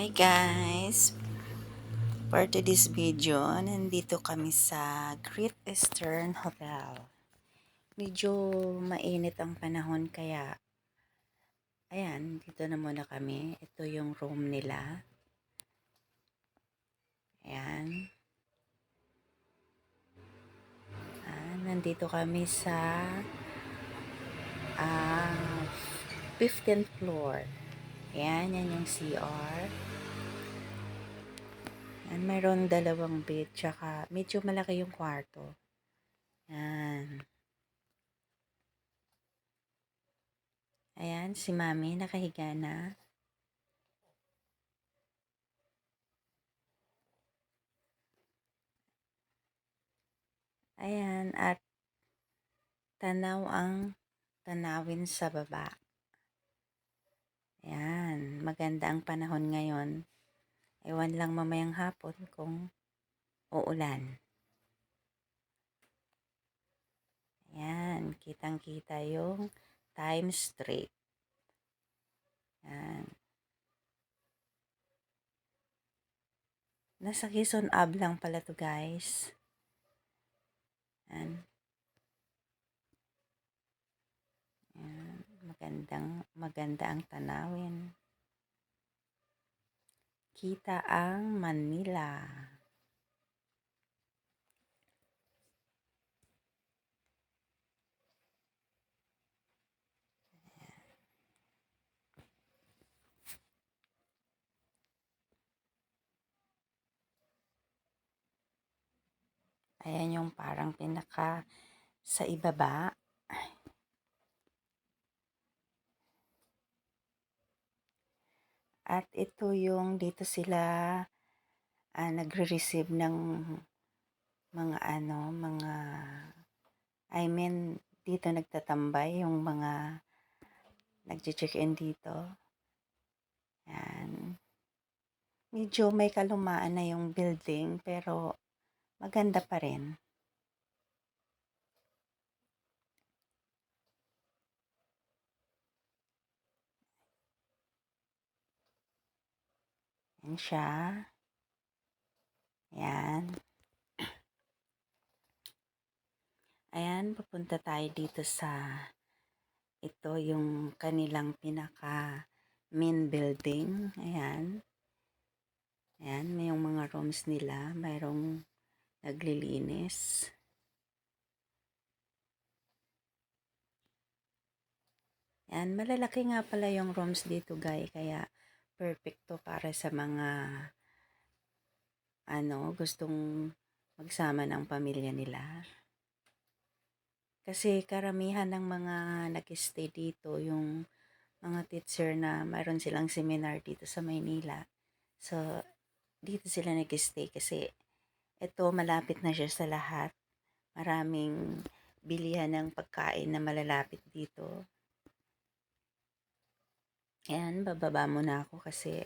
Hi guys! For today's video, nandito kami sa Great Eastern Hotel. Medyo mainit ang panahon kaya ayan, dito na muna kami. Ito yung room nila. Ayan. Ah, nandito kami sa ah, 15th floor. Ayan, yan yung CR. Ayan, mayroon dalawang bed, tsaka medyo malaki yung kwarto. Ayan. Ayan, si Mami nakahiga na. Ayan, at tanaw ang tanawin sa baba. Ayan, maganda ang panahon ngayon. Ewan lang mamayang hapon kung uulan. Ayan, kitang-kita yung Times Street. Ayan. Nasa Quezon Ab lang pala to guys. Ayan. Magandang, maganda ang tanawin. Kita ang Manila. Ayan yung parang pinaka sa ibaba. At ito yung dito sila ah, nagre-receive ng mga ano, mga I mean, dito nagtatambay yung mga nagche-check-in dito. Yan. Medyo may kalumaan na yung building pero maganda pa rin. Yan siya. Yan. Ayan, pupunta tayo dito sa ito yung kanilang pinaka main building. Ayan. Ayan, may yung mga rooms nila. Mayroong naglilinis. Ayan, malalaki nga pala yung rooms dito, guys. Kaya, perfecto para sa mga ano, gustong magsama ng pamilya nila. Kasi karamihan ng mga nag-stay dito, yung mga teacher na mayroon silang seminar dito sa Maynila. So, dito sila nag-stay kasi ito malapit na siya sa lahat. Maraming bilihan ng pagkain na malalapit dito. Ayan, bababa muna ako kasi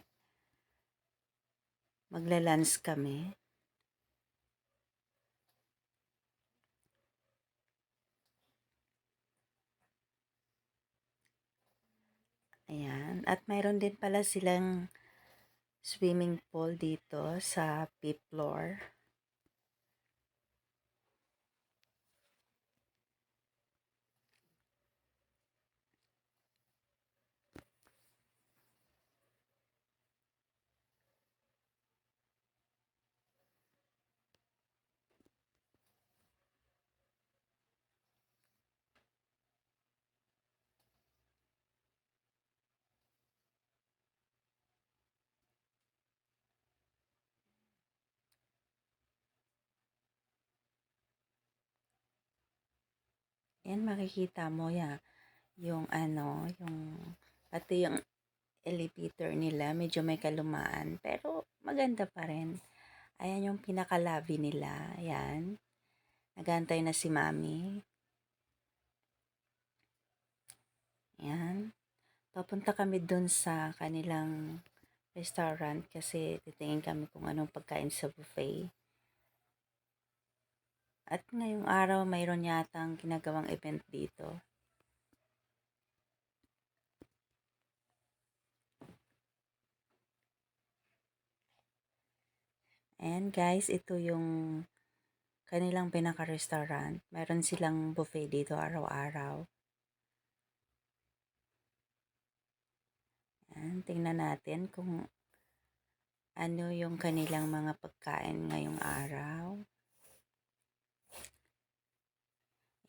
magla-lunch kami. Ayan. At mayroon din pala silang swimming pool dito sa fifth floor. Yan makikita mo ya yung ano, yung pati yung elevator nila medyo may kalumaan pero maganda pa rin. Ayan yung pinaka-lobby nila. Ayan. Nagantay na si Mami. Ayan. Papunta kami dun sa kanilang restaurant kasi titingin kami kung anong pagkain sa buffet. At ngayong araw mayroon yatang ginagawang event dito. Ayan guys, ito yung kanilang pinaka-restaurant. Meron silang buffet dito araw-araw. Ayan, tingnan natin kung ano yung kanilang mga pagkain ngayong araw.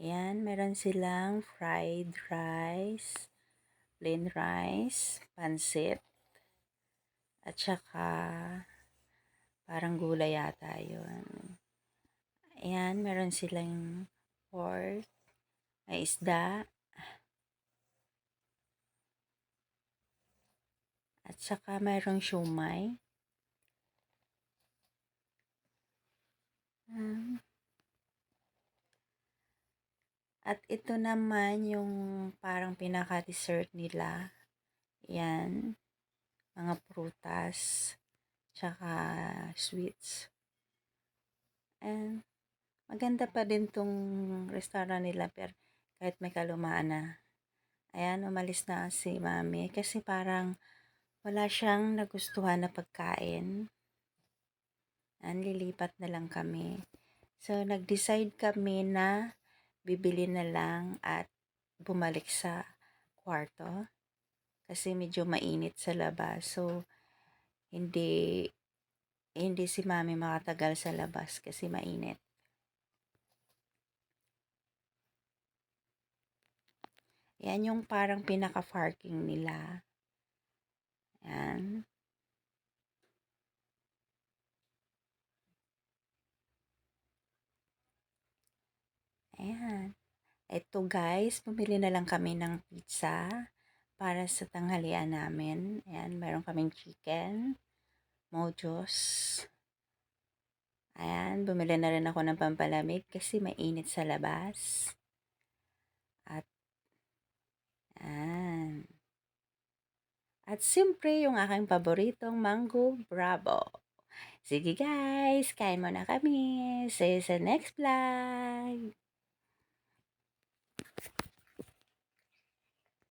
Ayan, meron silang fried rice, plain rice, pansit, at saka parang gulay yata yun. Ayan, meron silang pork, may isda, at saka mayroong siumay. At ito naman yung parang pinaka-dessert nila. Yan. Mga prutas. Tsaka sweets. And maganda pa din tong restaurant nila pero kahit may kalumaan na. Ayan, umalis na si mami kasi parang wala siyang nagustuhan na pagkain. Ayan, lilipat na lang kami. So, nag-decide kami na bibili na lang at bumalik sa kwarto kasi medyo mainit sa labas. So, hindi hindi si mami makatagal sa labas kasi mainit. Yan yung parang pinaka-parking nila. Yan. Ayan. Ito guys, bumili na lang kami ng pizza para sa tanghalian namin. Ayan, meron kaming chicken, mojos. Ayan, bumili na rin ako ng pampalamig kasi mainit sa labas. At, ayan. At siyempre, yung aking paboritong mango bravo. Sige guys, kain mo na kami. See you sa next vlog.